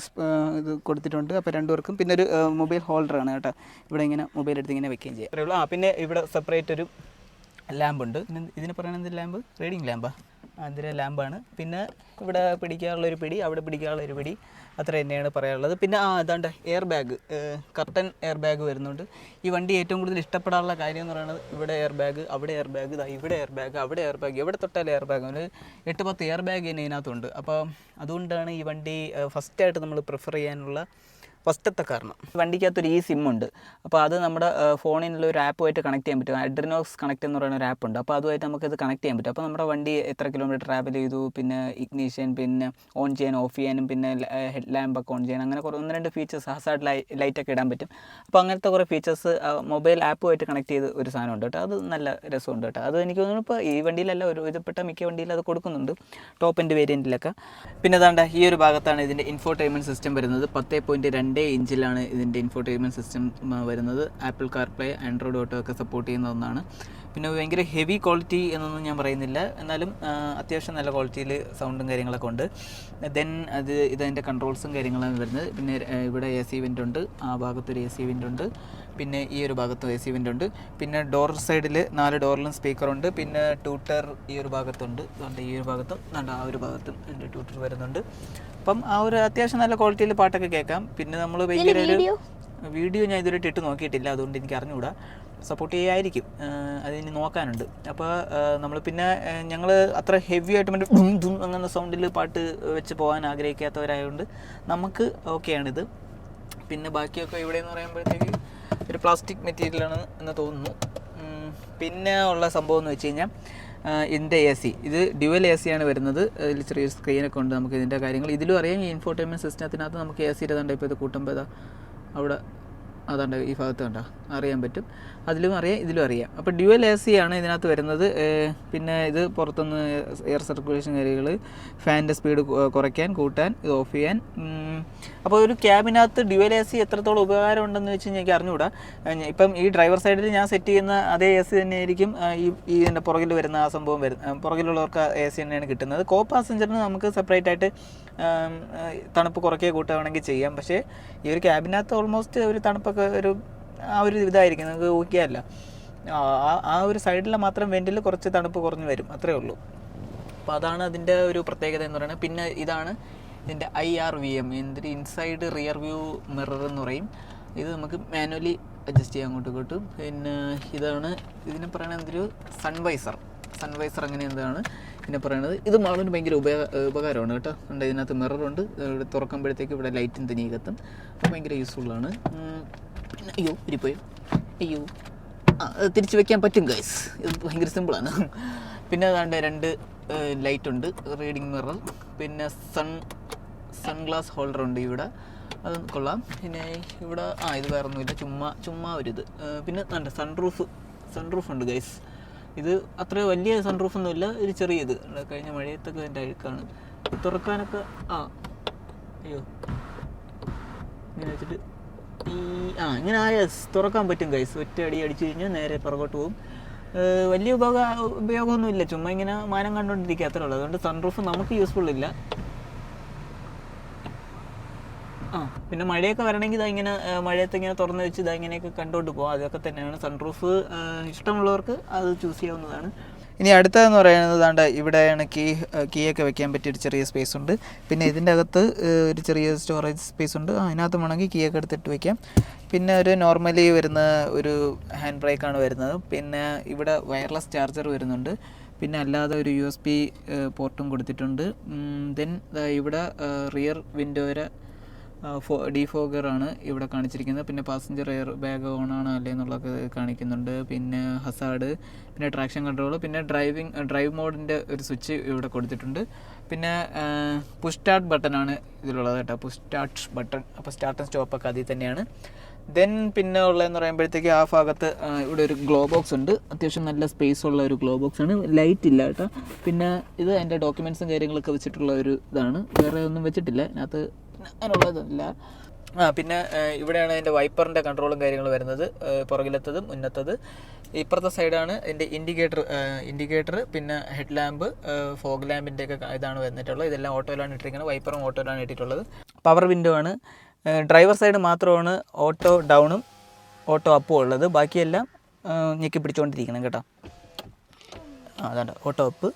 ഇത് കൊടുത്തിട്ടുണ്ട്. അപ്പോൾ രണ്ടുപേർക്കും പിന്നെ ഒരു മൊബൈൽ ഹോൾഡറാണ് കേട്ടോ. ഇവിടെ ഇങ്ങനെ മൊബൈൽ എടുത്ത് ഇങ്ങനെ വെക്കുകയും ചെയ്യാം. ആ പിന്നെ ഇവിടെ സെപ്പറേറ്റ് ഒരു ലാമ്പുണ്ട് ഇതിന് പറയുന്നത് ലാമ്പ് റീഡിങ് ലാമ്പാ അതിന്റെ ലാമ്പാണ്. പിന്നെ ഇവിടെ പിടിക്കാനുള്ള ഒരു പിടി അവിടെ പിടിക്കാനുള്ള ഒരു പിടി. അത്ര തന്നെയാണ് പറയാനുള്ളത്. പിന്നെ ആ അതാണ്ട് air bag curtain air bag വരുന്നുണ്ട്. ഈ വണ്ടി ഏറ്റവും കൂടുതൽ ഇഷ്ടപ്പെടാനുള്ള കാര്യം എന്ന് പറയുന്നത് ഇവിടെ എയർ ബാഗ് അവിടെ എയർ ബാഗ് ഇതാ ഇവിടെ എയർ ബാഗ് അവിടെ എയർ ബാഗ് എവിടെ തൊട്ടാലും എയർ ബാഗ് ഒരു എട്ട് പത്ത് എയർ ബാഗ് തന്നെ ഇതിനകത്തുണ്ട്. അപ്പോൾ അതുകൊണ്ടാണ് ഈ വണ്ടി ഫസ്റ്റായിട്ട് നമ്മൾ പ്രിഫർ ചെയ്യാനുള്ള ഫസ്റ്റത്തെ കാരണം. വണ്ടിക്കകത്തൊരു ഈ സിം ഉണ്ട്. അപ്പോൾ അത് നമ്മുടെ ഫോണിനുള്ള ഒരു ആപ്പുമായിട്ട് കണക്ട് ചെയ്യാൻ പറ്റും. അഡ്രിനോക്സ് കണക്ട് എന്ന് പറയുന്ന ഒരു ആപ്പ് ഉണ്ട്. അപ്പോൾ അതുമായിട്ട് നമുക്കത് കണക്ട് ചെയ്യാൻ പറ്റും. അപ്പോൾ നമ്മുടെ വണ്ടി എത്ര കിലോമീറ്റർ ട്രാവൽ ചെയ്തു? പിന്നെ ഇഗ്നീഷ്യൻ പിന്നെ ഓൺ ചെയ്യാൻ ഓഫ് ചെയ്യാനും പിന്നെ ഹെഡ് ലാമ്പ് ഒക്കെ ഓൺ ചെയ്യാൻ അങ്ങനെ കുറേ ഒന്ന് രണ്ട് ഫീച്ചേഴ്സ് ഹസാർഡ് ലൈ ലൈറ്റൊക്കെ ഇടാൻ പറ്റും. അപ്പോൾ അങ്ങനത്തെ കുറേ ഫീച്ചേഴ്സ് മൊബൈൽ ആപ്പുമായിട്ട് കണക്ട് ചെയ്ത് ഒരു സാധനം ഉണ്ട് കേട്ടോ. അത് നല്ല രസമുണ്ട് കേട്ടോ. അത് എനിക്ക് തോന്നുന്നു ഇപ്പോൾ ഈ വണ്ടിയിലല്ല ഒരു വിധപ്പെട്ട മിക്ക വണ്ടിയിൽ അത് കൊടുക്കുന്നുണ്ട്. ടോപ്പ് എന്റെ വേരിയന്റിലൊക്കെ പിന്നെ അതാണ്ട് ഈ ഒരു ഭാഗത്താണ് ഇതിന്റെ ഇൻഫോർടൈൻമെന്റ് സിസ്റ്റം വരുന്നത്. പത്ത് പോയിന്റ് രണ്ട് രണ്ടേ ഇഞ്ചിലാണ് ഇതിന്റെ ഇൻഫോർടൈൻമെന്റ് സിസ്റ്റം വരുന്നത്. ആപ്പിൾ കാർപ്ലേ ആൻഡ്രോയിഡ് ഓട്ടോ ഒക്കെ സപ്പോർട്ട് ചെയ്യുന്ന ഒന്നാണ്. പിന്നെ ഭയങ്കര ഹെവി ക്വാളിറ്റി എന്നൊന്നും ഞാൻ പറയുന്നില്ല. എന്നാലും അത്യാവശ്യം നല്ല ക്വാളിറ്റിയിൽ സൗണ്ടും കാര്യങ്ങളൊക്കെ ഉണ്ട്. ദെൻ അത് ഇതതിന്റെ കൺട്രോൾസും കാര്യങ്ങളാണ് വരുന്നത്. പിന്നെ ഇവിടെ എ സി വെന്റ് ഉണ്ട്. ആ ഭാഗത്തൊരു എ സി വെന്റ് ഉണ്ട്. പിന്നെ ഈ ഒരു ഭാഗത്തും എ സി വെന്റ് ഉണ്ട്. പിന്നെ ഡോർ സൈഡിൽ നാല് ഡോറിലും സ്പീക്കറുണ്ട് പിന്നെ ട്യൂട്ടർ ഈ ഒരു ഭാഗത്തുണ്ട്. അതുകൊണ്ട് ഈ ഒരു ഭാഗത്തും നല്ല ആ ഒരു ഭാഗത്തും എന്റെ ട്യൂട്ടർ വരുന്നുണ്ട്. അപ്പം ആ ഒരു അത്യാവശ്യം നല്ല ക്വാളിറ്റിയിൽ പാട്ടൊക്കെ കേൾക്കാം. പിന്നെ നമ്മൾ ഭയങ്കര ഒരു വീഡിയോ വീഡിയോ ഞാൻ ഇതുവരെ ഇട്ട് നോക്കിയിട്ടില്ല. അതുകൊണ്ട് എനിക്ക് അറിഞ്ഞുകൂടാ. സപ്പോർട്ട് ചെയ്യായിരിക്കും. അതിന് നോക്കാനുണ്ട്. അപ്പോൾ നമ്മൾ പിന്നെ ഞങ്ങൾ അത്ര ഹെവി ആയിട്ട് മറ്റേ ഡും ഡും അങ്ങനെ സൗണ്ടിൽ പാട്ട് വെച്ച് പോകാൻ ആഗ്രഹിക്കാത്തവരായതുകൊണ്ട് നമുക്ക് ഓക്കെയാണിത് പിന്നെ ബാക്കിയൊക്കെ ഇവിടെ എന്ന് പറയുമ്പോഴത്തേക്ക് ഒരു പ്ലാസ്റ്റിക് മെറ്റീരിയലാണ് എന്ന് തോന്നുന്നു. പിന്നെ ഉള്ള സംഭവം എന്ന് വെച്ച് കഴിഞ്ഞാൽ ഇതിന്റെ എ സി ഇത് ഡ്യുവൽ എ സി ആണ് വരുന്നത്. ഇതിൽ ചെറിയൊരു സ്ക്രീനൊക്കെ ഉണ്ട് നമുക്ക് ഇതിന്റെ കാര്യങ്ങൾ. ഇതിലും അറിയാം ഈ ഇൻഫോർടൈൻമെന്റ് സിസ്റ്റത്തിനകത്ത് നമുക്ക് എ സി ഇതാണ്ട് ഇപ്പോൾ ഇത് കൂട്ടുമ്പോൾ അവിടെ അതാണ്ട് ഈ ഭാഗത്ത് കണ്ടോ അറിയാൻ പറ്റും. അതിലും അറിയാം ഇതിലും അറിയാം. അപ്പോൾ ഡ്യുവൽ എ സി ആണ് ഇതിനകത്ത് വരുന്നത്. പിന്നെ ഇത് പുറത്തുനിന്ന് എയർ സർക്കുലേഷൻ കാര്യങ്ങൾ ഫാനിന്റെ സ്പീഡ് കുറയ്ക്കാൻ കൂട്ടാൻ ഇത് ഓഫ് ചെയ്യാൻ. അപ്പോൾ ഒരു ക്യാബിനകത്ത് ഡ്യുവൽ എ സി എത്രത്തോളം ഉപകാരം ഉണ്ടെന്ന് വെച്ച് കഴിഞ്ഞാൽ എനിക്ക് അറിഞ്ഞുകൂടാ ഇപ്പം ഈ ഡ്രൈവർ സൈഡിൽ ഞാൻ സെറ്റ് ചെയ്യുന്ന അതേ എ സി തന്നെയായിരിക്കും ഈ ഇതിന്റെ പുറകിൽ വരുന്ന ആ സംഭവം വരുന്ന പുറകിലുള്ളവർക്ക് എ സി തന്നെയാണ് കിട്ടുന്നത്. കോ പാസഞ്ചറിന് നമുക്ക് സെപ്പറേറ്റ് ആയിട്ട് തണുപ്പ് കുറയ്ക്കുക കൂട്ടുകയാണെങ്കിൽ ചെയ്യാം. പക്ഷേ ഈ ഒരു ക്യാബിനകത്ത് ഓൾമോസ്റ്റ് ഒരു തണുപ്പൊക്കെ ഒരു ആ ഒരു ഇതായിരിക്കും നമുക്ക് ഊക്കിയല്ല ആ- ഒരു സൈഡിൽ മാത്രം വെന്റിൽ കുറച്ച് തണുപ്പ് കുറഞ്ഞു വരും അത്രേ ഉള്ളൂ. അപ്പോൾ അതാണ് അതിന്റെ ഒരു പ്രത്യേകത എന്ന് പറയുന്നത്. പിന്നെ ഇതാണ് ഇതിന്റെ ഐ ആർ വി എം എന്തൊരു ഇൻസൈഡ് റിയർ വ്യൂ മിറർ എന്ന് പറയും. ഇത് നമുക്ക് മാനുവലി അഡ്ജസ്റ്റ് ചെയ്യാൻ അങ്ങോട്ട് കിട്ടും പിന്നെ ഇതാണ് ഇതിനെ പറയുന്നത് എന്തൊരു സൺവൈസർ സൺവൈസർ അങ്ങനെ എന്താണ് ഇതിനെ പറയുന്നത്. ഇത് മാളിന് ഭയങ്കര ഉപയോഗ ഉപകാരമാണ് കേട്ടോ. ഉണ്ട്. ഇതിനകത്ത് മിററുണ്ട് തുറക്കുമ്പോഴത്തേക്ക് ഇവിടെ ലൈറ്റും തനിയെ അപ്പോൾ ഭയങ്കര യൂസ്ഫുള്ളാണ് പിന്നെ അയ്യോ ഇരിപ്പോയോ അയ്യോ. ആ തിരിച്ച് വെക്കാൻ പറ്റും ഗൈസ് ഇത് ഭയങ്കര സിമ്പിളാണ് പിന്നെ അതാണ്ട് രണ്ട് ലൈറ്റ് ഉണ്ട്. റീഡിങ് മിറർ പിന്നെ സൺ സൺഗ്ലാസ് ഹോൾഡർ ഉണ്ട് ഇവിടെ. അത് കൊള്ളാം. പിന്നെ ഇവിടെ ആ ഇത് വേറെ ഒന്നുമില്ല ചുമ്മാ ചുമ്മാ ഒരിത്. ഇത് നല്ല സൺ റൂഫ് ഉണ്ട് ഗൈസ് ഇത് അത്ര വലിയ സൺറൂഫ് ഒന്നുമില്ല ഒരു ചെറിയത് കഴിഞ്ഞ മഴയത്തൊക്കെ എന്റെ അഴുക്കാണ്. തുറക്കാനൊക്കെ ആ അയ്യോ. ഇങ്ങനെ വെച്ചിട്ട് ഈ ആ ഇങ്ങനെ ആ യെസ് തുറക്കാൻ പറ്റും കൈസ് ഒറ്റ അടി അടിച്ചു കഴിഞ്ഞാൽ നേരെ പുറകോട്ട് പോകും. വലിയ ഉപയോഗ ഉപയോഗമൊന്നുമില്ല. ചുമ്മാ ഇങ്ങനെ മാനം കണ്ടുകൊണ്ടിരിക്കുക അത്രേ ഉള്ളൂ. അതുകൊണ്ട് സൺറൂഫ് നമുക്ക് യൂസ്ഫുൾ ഇല്ല. ആ പിന്നെ മഴയൊക്കെ വരണമെങ്കിൽ ഇതാ ഇങ്ങനെ മഴയത്ത് ഇങ്ങനെ തുറന്ന് വെച്ച് ഇതാ ഇങ്ങനെയൊക്കെ കണ്ടുകൊണ്ട് പോകാം അതൊക്കെ തന്നെയാണ് സൺറൂഫ് ഇഷ്ടമുള്ളവർക്ക് അത് ചൂസ് ചെയ്യാവുന്നതാണ്. ഇനി അടുത്തതെന്ന് പറയുന്നത് ഇവിടെ ഇവിടെയാണ് കീ കീയൊക്കെ വെക്കാൻ പറ്റിയ ഒരു ചെറിയ സ്പേസ് ഉണ്ട് പിന്നെ ഇതിന്റെ അകത്ത് ഒരു ചെറിയ സ്റ്റോറേജ് സ്പേസ് ഉണ്ട്. അതിനകത്ത് വേണമെങ്കിൽ കീയൊക്കെ എടുത്തിട്ട് വെക്കാം. പിന്നെ ഒരു നോർമലി വരുന്ന ഒരു ഹാൻഡ് ബ്രേക്കാണ് വരുന്നത്. പിന്നെ ഇവിടെ വയർലെസ് ചാർജർ വരുന്നുണ്ട്. പിന്നെ അല്ലാതെ ഒരു യു എസ് പി പോർട്ടും കൊടുത്തിട്ടുണ്ട്. ദെൻ ഇവിടെ റിയർ വിൻഡോ വരെ ഫോ ഡിഫോഗറാണ് ഇവിടെ കാണിച്ചിരിക്കുന്നത്. പിന്നെ പാസഞ്ചർ എയർ ബാഗ് ഓൺ ആണ് അല്ലേ എന്നുള്ളതൊക്കെ കാണിക്കുന്നുണ്ട്. പിന്നെ ഹസാഡ് പിന്നെ ട്രാക്ഷൻ കൺട്രോൾ പിന്നെ ഡ്രൈവിംഗ് ഡ്രൈവ് മോഡിന്റെ ഒരു സ്വിച്ച് ഇവിടെ കൊടുത്തിട്ടുണ്ട്. പിന്നെ പുഷ് സ്റ്റാർട്ട് ആണ് ഇതിലുള്ളത് കേട്ടോ. പുഷ് സ്റ്റാർട്ട് ബട്ടൺ അപ്പോൾ സ്റ്റാർട്ട് ആൻഡ് സ്റ്റോപ്പ് ഒക്കെ അതിൽ തന്നെയാണ്. ദെൻ പിന്നെ ഉള്ളതെന്ന് പറയുമ്പോഴത്തേക്ക് ആ ഭാഗത്ത് ഇവിടെ ഒരു ഗ്ലോ ബോക്സ് ഉണ്ട്. അത്യാവശ്യം നല്ല സ്പേസ് ഉള്ള ഒരു ഗ്ലോ ബോക്സ് ആണ്. ലൈറ്റ് ഇല്ല കേട്ടോ. പിന്നെ ഇത് എന്റെ ഡോക്യുമെന്റ്സും കാര്യങ്ങളൊക്കെ വെച്ചിട്ടുള്ള ഒരു ഇതാണ്. വേറെ ഒന്നും വെച്ചിട്ടില്ല. അതിനകത്ത് അങ്ങനെയുള്ളതല്ല ആ പിന്നെ ഇവിടെയാണ് അതിന്റെ വൈപ്പറിന്റെ കൺട്രോളും കാര്യങ്ങളും വരുന്നത്. പുറകിലത്തത് മുന്നത്തത്. ഇപ്പുറത്തെ സൈഡാണ് ഇതിന്റെ ഇൻഡിക്കേറ്റർ ഇൻഡിക്കേറ്റർ പിന്നെ ഹെഡ് ലാമ്പ് ഫോഗ് ലാമ്പിന്റെ ഒക്കെ ഇതാണ് വന്നിട്ടുള്ളത്. ഇതെല്ലാം ഓട്ടോയിലാണ് ഇട്ടിരിക്കുന്നത്. വൈപ്പറും ഓട്ടോയിലാണ് ഇട്ടിട്ടുള്ളത്. പവർ വിൻഡോ ആണ്. ഡ്രൈവർ സൈഡ് മാത്രമാണ് ഓട്ടോ ഡൗണും ഓട്ടോ അപ്പും ഉള്ളത്. ബാക്കിയെല്ലാം ഞെക്കി പിടിച്ചുകൊണ്ടിരിക്കണം കേട്ടോ. അതാണ് ഓട്ടോ അപ്പ്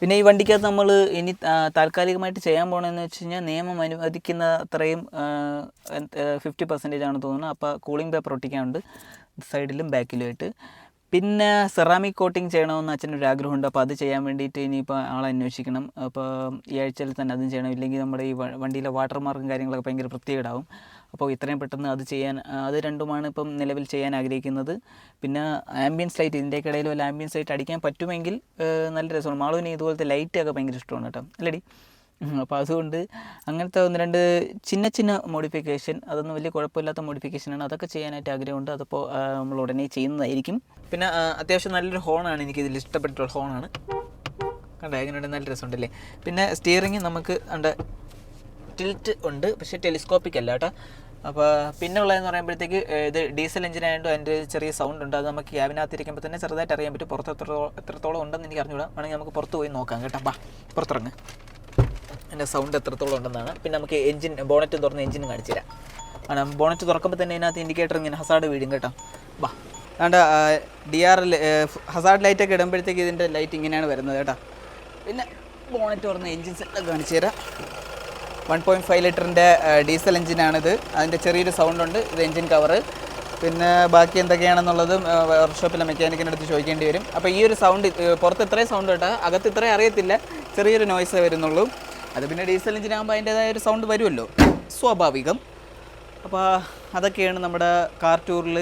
പിന്നെ ഈ വണ്ടിക്കകത്ത് നമ്മൾ ഇനി താൽക്കാലികമായിട്ട് ചെയ്യാൻ പോകണമെന്ന് വെച്ച് കഴിഞ്ഞാൽ നിയമം അനുവദിക്കുന്ന അത്രയും ഫിഫ്റ്റി പെർസെന്റേജ് ആണ് തോന്നുന്നത് അപ്പോൾ കൂളിംഗ് പേപ്പർ ഒട്ടിക്കാനുണ്ട്. സൈഡിലും ബാക്കിലുമായിട്ട്. പിന്നെ സെറാമിക് കോട്ടിങ് ചെയ്യണമെന്ന് അച്ഛനൊരു ആഗ്രഹമുണ്ട്. അപ്പോൾ അത് ചെയ്യാൻ വേണ്ടിയിട്ട് ഇനിയിപ്പോൾ ആളെ അന്വേഷിക്കണം. അപ്പോൾ ഈ ആഴ്ചയിൽ തന്നെ അതും ചെയ്യണം. ഇല്ലെങ്കിൽ നമ്മുടെ ഈ വണ്ടിയിലെ വാട്ടർ മാർക്കും കാര്യങ്ങളൊക്കെ ഭയങ്കര വൃത്തികേടാവും. അപ്പോൾ ഇത്രയും പെട്ടെന്ന് അത് ചെയ്യാൻ അത് രണ്ടുമാണ് ഇപ്പം നിലവിൽ ചെയ്യാൻ ആഗ്രഹിക്കുന്നത്. പിന്നെ ആംബിയൻസ് ലൈറ്റ് ഇതിന്റെ ഇടയിൽ വല്ല ആംബിയൻസ് ലൈറ്റ് അടിക്കാൻ പറ്റുമെങ്കിൽ നല്ല രസമാണ്. മാളുവിന് ഇതുപോലത്തെ ലൈറ്റൊക്കെ ഭയങ്കര ഇഷ്ടമാണ് കേട്ടോ. അല്ലടി? അപ്പോൾ അതുകൊണ്ട് അങ്ങനത്തെ ഒന്ന് രണ്ട് ചിന്ന ചിന്ന മോഡിഫിക്കേഷൻ അതൊന്നും വലിയ കുഴപ്പമില്ലാത്ത മോഡിഫിക്കേഷനാണ് അതൊക്കെ ചെയ്യാനായിട്ട് ആഗ്രഹമുണ്ട്. അതിപ്പോൾ നമ്മൾ ഉടനെ ചെയ്യുന്നതായിരിക്കും. പിന്നെ അത്യാവശ്യം നല്ലൊരു ഹോണാണ് എനിക്ക് ഇതിൽ ഇഷ്ടപ്പെട്ടിട്ടുള്ള ഹോണാണ്. കണ്ടോ? എങ്ങനെയുണ്ട്? നല്ല രസമുണ്ടല്ലേ? പിന്നെ സ്റ്റിയറിങ് നമുക്ക് ഉണ്ട് ടിൽറ്റ് ഉണ്ട് പക്ഷേ ടെലിസ്കോപ്പിക് അല്ല കേട്ടോ. അപ്പോൾ പിന്നെ ഉള്ളതെന്ന് പറയുമ്പോഴത്തേക്ക് ഇത് ഡീസൽ എഞ്ചിൻ ആയതുകൊണ്ട് അതിന്റെ ചെറിയ സൗണ്ട് ഉണ്ട്. അത് നമുക്ക് ക്യാബിനകത്ത് ഇരിക്കുമ്പോൾ തന്നെ ചെറുതായിട്ട് അറിയാൻ പറ്റും. പുറത്ത് എത്രത്തോളം എത്രത്തോളം ഉണ്ടെന്ന് എനിക്ക് അറിഞ്ഞുകൂടാ. വേണമെങ്കിൽ നമുക്ക് പുറത്ത് പോയി നോക്കാം കേട്ടോ. ബാ പുറത്തിറങ്ങ്. അതിന്റെ സൗണ്ട് എത്രത്തോളം ഉണ്ടെന്നാണ്. പിന്നെ നമുക്ക് എഞ്ചിൻ ബോണറ്റ് തുറന്ന് എഞ്ചിൻ കാണിച്ചു തരാം. ആണ് ബോണറ്റ് തുറക്കുമ്പോൾ തന്നെ ഇതിനകത്ത് ഇൻഡിക്കേറ്റർ ഇങ്ങനെ ഹസാർഡ് വീഴും കേട്ടോ. ബാ അതുകൊണ്ട് ഡി ആർ ഹസാർഡ് ലൈറ്റൊക്കെ ഇടുമ്പോഴത്തേക്ക് ഇതിന്റെ ലൈറ്റ് ഇങ്ങനെയാണ് വരുന്നത് കേട്ടോ. പിന്നെ ബോണറ്റ് തുറന്ന് എഞ്ചിൻ സെറ്റ് കാണിച്ചു തരാം. വൺ പോയിന്റ് ഫൈവ് ലിറ്ററിന്റെ ഡീസൽ എഞ്ചിനാണിത്. അതിന്റെ ചെറിയൊരു സൗണ്ട് ഉണ്ട്. ഇത് എഞ്ചിൻ കവറ് പിന്നെ ബാക്കി എന്തൊക്കെയാണെന്നുള്ളത് വർക്ക്ഷോപ്പിലെ മെക്കാനിക്കിന്റെ അടുത്ത് ചോദിക്കേണ്ടി വരും. അപ്പോൾ ഈ ഒരു സൗണ്ട് പുറത്ത് ഇത്രയും സൗണ്ട് കേട്ടോ അകത്ത് ഇത്രയും അറിയത്തില്ല ചെറിയൊരു നോയ്സ് വരുന്നുള്ളൂ. അത് പിന്നെ ഡീസൽ എഞ്ചിനാകുമ്പോൾ അതിന്റേതായ ഒരു സൗണ്ട് വരുമല്ലോ സ്വാഭാവികം. അപ്പോൾ അതൊക്കെയാണ് നമ്മുടെ കാർ ടൂറിൽ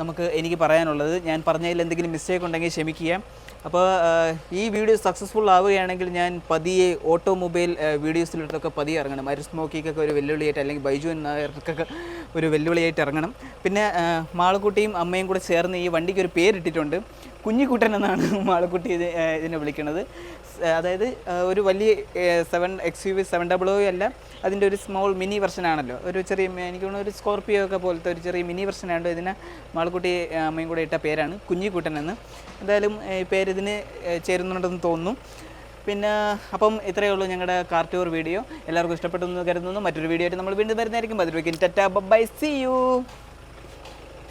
നമുക്ക് എനിക്ക് പറയാനുള്ളത്. ഞാൻ പറഞ്ഞതിൽ എന്തെങ്കിലും മിസ്റ്റേക്ക് ഉണ്ടെങ്കിൽ ക്ഷമിക്കുക. അപ്പോൾ ഈ വീഡിയോ സക്സസ്ഫുൾ ആവുകയാണെങ്കിൽ ഞാൻ പതിയെ ഓട്ടോമൊബൈൽ വീഡിയോസിലിടത്തൊക്കെ പതിയെ ഇറങ്ങണം. അരിസ് സ്മോക്കിക്കൊക്കെ ഒരു വെല്ലുവിളിയായിട്ട് അല്ലെങ്കിൽ ബൈജു നായർക്കൊക്കെ ഒരു വെല്ലുവിളിയായിട്ട് ഇറങ്ങണം. പിന്നെ മാളക്കുട്ടിയും അമ്മയും കൂടെ ചേർന്ന് ഈ വണ്ടിക്ക് ഒരു പേരിട്ടിട്ടുണ്ട്. കുഞ്ഞിക്കുട്ടൻ എന്നാണ് മാളക്കുട്ടി ഇതിനെ വിളിക്കുന്നത്. അതായത് ഒരു വലിയ seven X U V seven double O അല്ല അതിന്റെ ഒരു സ്മോൾ മിനി വെർഷൻ ആണല്ലോ. ഒരു ചെറിയ എനിക്ക് തോന്നുന്നു ഒരു സ്കോർപ്പിയോ ഒക്കെ പോലത്തെ ഒരു ചെറിയ മിനി വെർഷൻ ആണല്ലോ ഇതിനെ മാളക്കുട്ടി അമ്മയും കൂടെ ഇട്ട പേരാണ് കുഞ്ഞിക്കുട്ടൻ എന്ന്. എന്തായാലും പേരിതിന് ചേരുന്നുണ്ടെന്ന് തോന്നുന്നു. പിന്നെ അപ്പം ഇത്രയേ ഉള്ളൂ ഞങ്ങളുടെ കാർ ടൂർ വീഡിയോ. എല്ലാവർക്കും ഇഷ്ടപ്പെട്ടു എന്ന് കരുതുന്നു. മറ്റൊരു വീഡിയോ ആയിട്ട് നമ്മൾ വീണ്ടും വരുന്നതായിരിക്കും. അതിലേക്ക് ടാറ്റ ബൈ സി യു.